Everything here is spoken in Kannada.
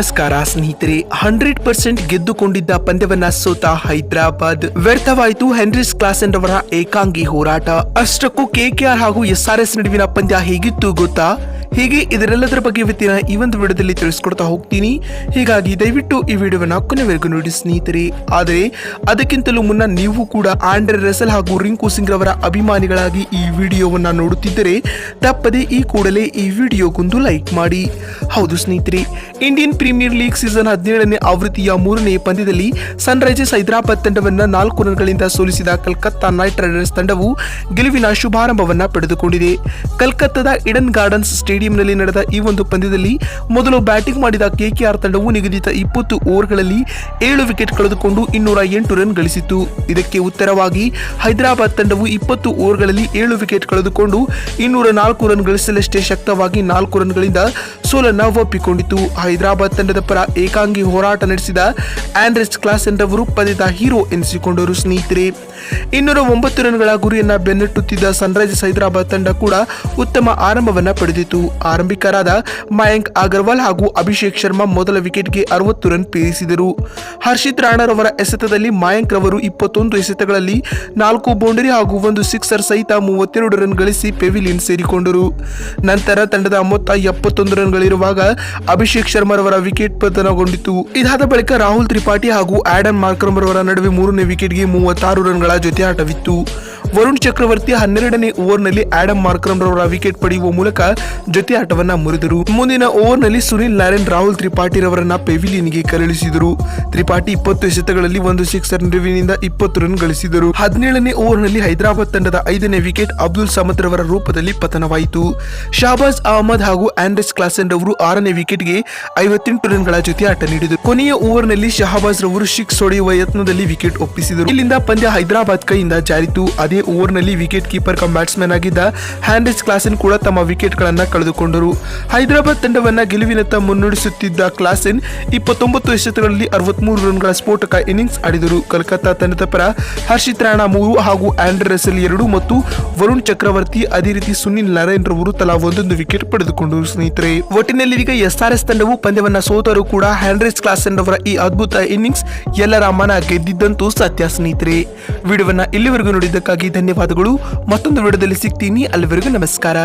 ನಮಸ್ಕಾರ ಸ್ನೇಹಿತರೆ, ಹಂಡ್ರೆಡ್ ಪರ್ಸೆಂಟ್ ಗೆದ್ದುಕೊಂಡಿದ್ದ ಪಂದ್ಯವನ್ನ ಸೋತ ಹೈದರಾಬಾದ್. ವ್ಯರ್ಥವಾಯಿತು ಹೆನ್ರಿಸ್ ಕ್ಲಾಸೆನ್ ಅವರ ಏಕಾಂಗಿ ಹೋರಾಟ. ಅಷ್ಟಕ್ಕೂ ಕೆಕೆಆರ್ ಹಾಗೂ ಎಸ್ಆರ್ಎಸ್ ನಡುವಿನ ಪಂದ್ಯ ಹೇಗಿತ್ತು ಗೊತ್ತಾ? ಹೀಗೆ ಇದರೆಲ್ಲದರ ಬಗ್ಗೆ ಇವತ್ತಿನ ಈ ಒಂದು ವಿಡಿಯೋದಲ್ಲಿ ತಿಳಿಸ್ಕೊಡ್ತಾ ಹೋಗ್ತೀನಿ. ಹೀಗಾಗಿ ದಯವಿಟ್ಟು ಈ ವಿಡಿಯೋವನ್ನು ಕೊನೆವರೆಗೂ ನೋಡಿ ಸ್ನೇಹಿತರೆ. ಆದರೆ, ಅದಕ್ಕಿಂತಲೂ ಮುನ್ನ ನೀವು ಕೂಡ ಆಂಡ್ರೆ ರೆಸಲ್ ಹಾಗೂ ರಿಂಕು ಸಿಂಗ್ ರವರ ಅಭಿಮಾನಿಗಳಾಗಿ ಈ ವಿಡಿಯೋವನ್ನ ನೋಡುತ್ತಿದ್ದರೆ, ತಪ್ಪದೆ ಈ ಕೂಡಲೇ ಈ ವಿಡಿಯೋಗೊಂದು ಲೈಕ್ ಮಾಡಿ. ಹೌದು ಸ್ನೇಹಿತರೆ, ಇಂಡಿಯನ್ ಪ್ರೀಮಿಯರ್ ಲೀಗ್ ಸೀಸನ್ ಹದಿನೇಳನೇ ಆವೃತ್ತಿಯ ಮೂರನೇ ಪಂದ್ಯದಲ್ಲಿ ಸನ್ರೈಸರ್ಸ್ ಹೈದರಾಬಾದ್ ತಂಡವನ್ನ ನಾಲ್ಕು ರನ್ಗಳಿಂದ ಸೋಲಿಸಿದ ಕಲ್ಕತ್ತಾ ನೈಟ್ ರೈಡರ್ಸ್ ತಂಡವು ಗೆಲುವಿನ ಶುಭಾರಂಭವನ್ನ ಪಡೆದುಕೊಂಡಿದೆ. ಕಲ್ಕತ್ತಾದ ಇಡನ್ ಗಾರ್ಡನ್ಸ್ ಸ್ಟೇಡಿಯಂನಲ್ಲಿ ನಡೆದ ಈ ಒಂದು ಪಂದ್ಯದಲ್ಲಿ ಮೊದಲು ಬ್ಯಾಟಿಂಗ್ ಮಾಡಿದ ಕೆಕೆಆರ್ ತಂಡವು ನಿಗದಿತ ಇಪ್ಪತ್ತು ಓವರ್ಗಳಲ್ಲಿ ಏಳು ವಿಕೆಟ್ ಕಳೆದುಕೊಂಡು ಇನ್ನೂರ ಎಂಟು ರನ್ ಗಳಿಸಿತು ಇದಕ್ಕೆ ಉತ್ತರವಾಗಿ, ಹೈದರಾಬಾದ್ ತಂಡವು ಇಪ್ಪತ್ತು ಓವರ್ಗಳಲ್ಲಿ ಏಳು ವಿಕೆಟ್ ಕಳೆದುಕೊಂಡು ಇನ್ನೂರ ನಾಲ್ಕು ರನ್ ಗಳಿಸಲಷ್ಟೇ ಶಕ್ತವಾಗಿ ನಾಲ್ಕು ರನ್ಗಳಿಂದ ಸೋಲನ್ನ ಒಪ್ಪಿಕೊಂಡಿತು ಹೈದರಾಬಾದ್ ತಂಡದ ಪರ ಏಕಾಂಗಿ ಹೋರಾಟ ನಡೆಸಿದ ಆಂಡ್ರೆಸ್ ಕ್ಲಾಸೆನ್ ರವರು ಪದಿತ ಹೀರೋ ಎನಿಸಿಕೊಂಡರು ಸ್ನೇಹಿತರೆ. ಇನ್ನೂರ ಒಂಬತ್ತು ರನ್ಗಳ ಗುರಿಯನ್ನ ಬೆನ್ನಟ್ಟುತ್ತಿದ್ದ ಸನ್ರೈಸರ್ಸ್ ಹೈದರಾಬಾದ್ ತಂಡ ಕೂಡ ಉತ್ತಮ ಆರಂಭವನ್ನ ಪಡೆದಿತು ಆರಂಭಿಕರಾದ ಮಯಾಂಕ್ ಅಗರ್ವಾಲ್ ಹಾಗೂ ಅಭಿಷೇಕ್ ಶರ್ಮಾ ಮೊದಲ ವಿಕೆಟ್ಗೆ ಅರವತ್ತು ರನ್ ಪೇರಿಸಿದರು ಹರ್ಷಿತ್ ರಾಣರವರ ಎಸೆತದಲ್ಲಿ ಮಯಾಂಕ್ ರವರು ಇಪ್ಪತ್ತೊಂದು ಎಸೆತಗಳಲ್ಲಿ ನಾಲ್ಕು ಬೌಂಡರಿ ಹಾಗೂ ಒಂದು ಸಿಕ್ಸರ್ ಸಹಿತ ಮೂವತ್ತೆರಡು ರನ್ ಗಳಿಸಿ ಪೆವಿಲಿಯನ್ ಸೇರಿಕೊಂಡರು. ನಂತರ ತಂಡದ ಮೊತ್ತ ಎಪ್ಪತ್ತೊಂದು ರನ್ಗಳಿರುವಾಗ ಅಭಿಷೇಕ್ ಶರ್ಮರವರ ವಿಕೆಟ್ ಪತನಗೊಂಡಿತು. ಇದಾದ ಬಳಿಕ ರಾಹುಲ್ ತ್ರಿಪಾಠಿ ಹಾಗೂ ಆಡಮ್ ಮಾರ್ಕ್ರಮ್ ರವರ ನಡುವೆ ಮೂರನೇ ವಿಕೆಟ್ಗೆ ಮೂವತ್ತಾರು ರನ್ಗಳ ಜೊತೆ ಆಟವಿತ್ತು. ವರುಣ್ ಚಕ್ರವರ್ತಿ ಹನ್ನೆರಡನೇ ಓವರ್ನಲ್ಲಿ ಆಡಮ್ ಮಾರ್ಕ್ರಮ್ ರವರ ವಿಕೆಟ್ ಪಡೆಯುವ ಮೂಲಕ ಜೊತೆ ಆಟವನ್ನ ಮುರಿದರು. ಮುಂದಿನ ಓವರ್ನಲ್ಲಿ ಸುನಿಲ್ ನಾರಾಯಣ್, ರಾಹುಲ್ ತ್ರಿಪಾಠಿ ರವರನ್ನ ಪೆವಿಲಿಯನ್ಗೆ ಕರಳಿಸಿದರು. ತ್ರಿಪಾಠಿ ಇಪ್ಪತ್ತು ಎಸೆತಗಳಲ್ಲಿ ಒಂದು ಸಿಕ್ಸರ್ ನೆರವಿನಿಂದ ಇಪ್ಪತ್ತು ರನ್ ಗಳಿಸಿದರು. ಹದಿನೇಳನೇ ಓವರ್ನಲ್ಲಿ ಹೈದರಾಬಾದ್ ತಂಡದ ಐದನೇ ವಿಕೆಟ್ ಅಬ್ದುಲ್ ಸಮದ್ ರವರ ರೂಪದಲ್ಲಿ ಪತನವಾಯಿತು. ಶಾಬಾಜ್ ಅಹಮದ್ ಹಾಗೂ ಆಂಡ್ರೆಸ್ ಕ್ಲಾಸನ್ ರವರು ಆರನೇ ವಿಕೆಟ್ಗೆ ಐವತ್ತೆಂಟು ರನ್ಗಳ ಜೊತೆ ಆಟ ನೀಡಿದರು. ಕೊನೆಯ ಓವರ್ನಲ್ಲಿ ಶಹಬಾಜ್ ರವರು ಸಿಕ್ಸ್ ಹೊಡೆಯುವ ಯತ್ನದಲ್ಲಿ ವಿಕೆಟ್ ಒಪ್ಪಿಸಿದರು. ಇಲ್ಲಿಂದ ಪಂದ್ಯ ಹೈದರಾಬಾದ್ ಕೈಯಿಂದ ಜಾರಿತು. ಅದೇ ಓವರ್ನಲ್ಲಿ ವಿಕೆಟ್ ಕೀಪರ್ ಕಮ್ ಬ್ಯಾಟ್ಸ್ಮನ್ ಆಗಿದ್ದ ಹ್ಯಾಂಡ್ರಿಸ್ ಕ್ಲಾಸೆನ್ ಕೂಡ ತಮ್ಮ ವಿಕೆಟ್ ಗಳನ್ನ ಕಳೆದುಕೊಂಡರು. ಹೈದರಾಬಾದ್ ತಂಡವನ್ನ ಗೆಲುವಿನತ್ತ ಮುನ್ನಡೆಸುತ್ತಿದ್ದ ಕ್ಲಾಸೆನ್ ಇಪ್ಪತ್ತೊಂಬತ್ತು ಎಸೆತಗಳಲ್ಲಿ ಅರವತ್ಮೂರು ರನ್ಗಳ ಸ್ಫೋಟಕ ಇನ್ನಿಂಗ್ಸ್ ಆಡಿದರು. ಕಲ್ಕತ್ತಾ ತಂಡದ ಪರ ಹರ್ಷಿತ್ ರಾಣಾ ಮೂರು ಹಾಗೂ ಆಂಡ್ರೆ ರಸೆಲ್ ಎರಡು ಮತ್ತು ವರುಣ್ ಚಕ್ರವರ್ತಿ ಅದೇ ರೀತಿ ಸುನಿಲ್ ನಾರಾಯಣ್ ರವರು ತಲಾ ಒಂದೊಂದು ವಿಕೆಟ್ ಪಡೆದುಕೊಂಡರು ಸ್ನೇಹಿತರೆ. ಒಟ್ಟಿನಲ್ಲಿ ಈಗ ಎಸ್ಆರ್ಎಸ್ ತಂಡವು ಪಂದ್ಯವನ್ನ ಸೋತರೂ ಕೂಡ ಹ್ಯಾಂಡ್ರಿಸ್ ಕ್ಲಾಸೆನ್ ರವರ ಈ ಅದ್ಭುತ ಇನ್ನಿಂಗ್ಸ್ ಎಲ್ಲರ ಮನ ಗೆದ್ದಿದ್ದಂತೂ ಸತ್ಯ ಸ್ನೇಹಿತರೆ. ವಿಡಿಯೋವನ್ನ ಇಲ್ಲಿವರೆಗೂ ನೋಡಿದ್ದಕ್ಕಾಗಿ ಧನ್ಯವಾದಗಳು. ಮತ್ತೊಂದು ವಿಡಿಯೋದಲ್ಲಿ ಸಿಗ್ತೀನಿ. ಅಲ್ಲಿವರೆಗೂ ನಮಸ್ಕಾರ.